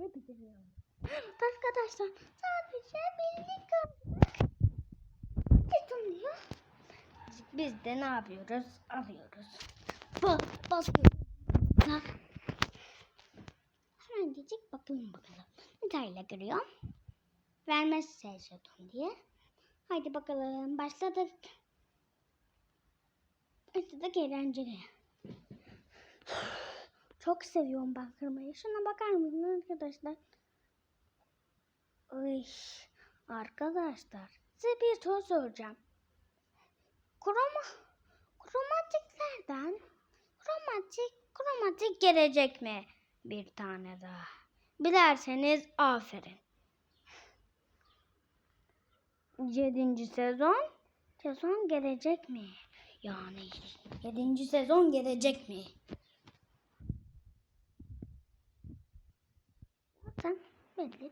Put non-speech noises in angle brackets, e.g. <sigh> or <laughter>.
şey bitiriyorum. <gasps> Arkadaşlar sadece Gittim diyor. Biz de ne yapıyoruz? Alıyoruz. Ba basıyoruz. Ha. Hemencik bakalım bakalım. Detayla görüyorum. Vermezse jeton diye. Haydi bakalım başladık. Başladık eğlenceli. Çok seviyorum ben kırmayı. Şuna bakar mısınız arkadaşlar? Ay, arkadaşlar size bir soru soracağım. Kroma, kromatiklerden kromatik, kromatik gelecek mi? Bir tane daha. Bilerseniz aferin. Yedinci sezon, sezon gelecek mi? Yani yedinci sezon gelecek mi? Zaten belli.